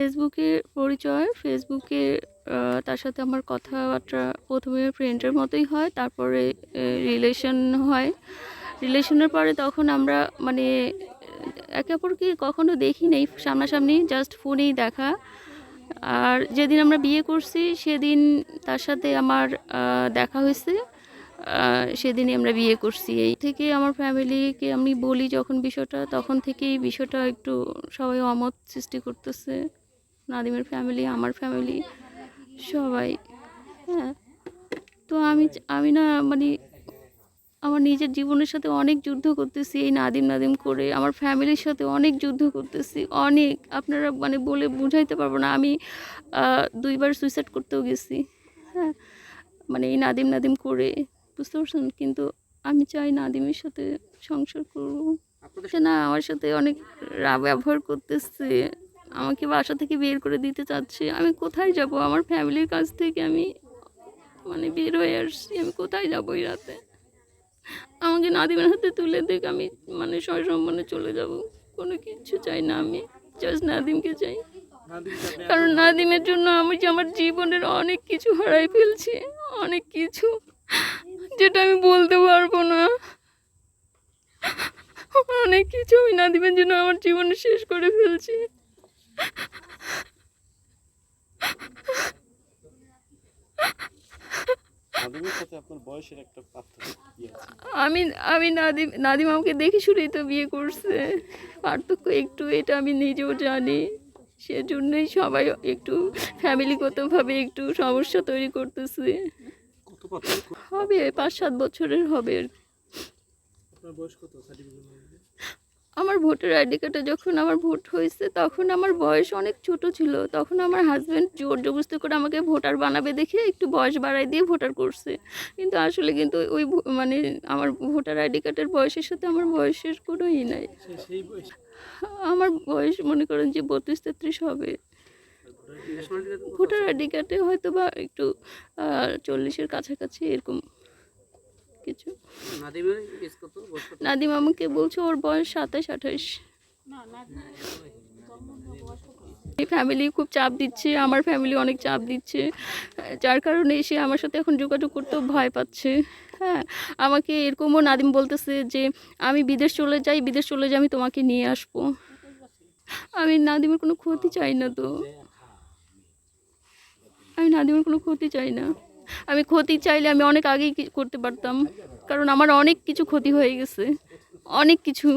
ফেসবুকে পরিচয়, ফেসবুকে তার সাথে আমার কথাবার্তা প্রথমে ফ্রেন্ডের মতোই হয়, তারপরে রিলেশন হয়। রিলেশনের পরে তখন আমরা মানে একে অপরকে কখনো দেখি নেই সামনাসামনি জাস্ট ফোনেই দেখা। আর যেদিন আমরা বিয়ে করছি, সেদিন তার সাথে আমার দেখা হয়েছে। সেদিনই আমরা বিয়ে করছি। এই থেকে আমার ফ্যামিলিকে আমি বলি যখন বিষয়টা, তখন থেকেই বিষয়টা একটু সবাই অমত সৃষ্টি করতেছে। নাদিমের ফ্যামিলি আমার ফ্যামিলি সবাই হ্যাঁ। তো আমি আমি না মানে আমার নিজের জীবনের সাথে অনেক যুদ্ধ করতেছি এই নাদিম নাদিম করে। আমার ফ্যামিলির সাথে অনেক যুদ্ধ করতেছি অনেক। আপনারা মানে বলে বুঝাইতে পারব না আমি দুইবার সুইসাইড করতেও গেছি হ্যাঁ। মানে এই নাদিম নাদিম করে বুঝতে পারছেন? কিন্তু আমি চাই নাদিমের সাথে সংসার করব। না আমার সাথে অনেক ব্যবহার করতেছে। আমাকে বাসা থেকে বের করে দিতে চাচ্ছে। আমি কোথায় যাব? আমার ফ্যামিলির কাছ থেকে আমি মানে বের হয়ে আসছি। আমি কোথায় যাব এই রাতে? আমাকে নাদিমের হাতে তুলে দেখ আমি মানে সসম্মানে চলে যাব। কোনো কিছু চাই না আমি। জাস্ট নাদিমকে চাই। কারণ নাদিমের জন্য আমি যে আমার জীবনের অনেক কিছু হারাই ফেলছি। অনেক কিছু যেটা আমি বলতে পারব না। অনেক কিছু আমি নাদিমের জন্য আমার জীবনে শেষ করে ফেলছি। আমি আমি নাদিম নাদিম আমাকে দেখে শুনেই তো বিয়ে করছে। পার্থক্য একটু এটা আমি নিজেও জানি। সেজন্যই সবাই একটু ফ্যামিলিগতভাবে একটু সমস্যা তৈরি করতেছে। হবে পাঁচ সাত বছরের হবে কত? সার্টিফিকেট আমার ভোটার আইডি কার্ডে যখন আমার ভোট হয়েছে তখন আমার বয়স অনেক ছোট ছিল। তখন আমার হাজব্যান্ড জোর জবরদস্তি করে আমাকে ভোটার বানাবে দেখে একটু বয়স বাড়াই দিয়ে ভোটার করছে। কিন্তু আসলে কিন্তু ওই মানে আমার ভোটার আইডি কার্ডের বয়সের সাথে আমার বয়সের কোনো ই নাই। আমার বয়স মনে করেন যে বত্রিশ তেত্রিশ হবে। ভোটার আইডি কার্ডে হয়তো বা একটু চল্লিশের কাছাকাছি এরকম কিছু? নাদিম আমাকে বলছে ওর বয়স সাতাশ আঠাশ। এই ফ্যামিলি খুব চাপ দিচ্ছে আমার ফ্যামিলি অনেক চাপ দিচ্ছে। যার কারণে সে আমার সাথে এখন যোগাযোগ করতেও ভয় পাচ্ছে। হ্যাঁ আমাকে এরকমও নাদিম বলতেছে যে আমি বিদেশ চলে যাই বিদেশ চলে যাই আমি তোমাকে নিয়ে আসব। আমি নাদিমের কোনো ক্ষতি চাই না তো। আমি নাদিমের কোনো ক্ষতি চাই না। আমি ক্ষতি চাইলে আমি অনেক আগেই করতে পারতাম। কারণ আমার অনেক কিছু ক্ষতি হয়ে গেছে। অনেক কিছু।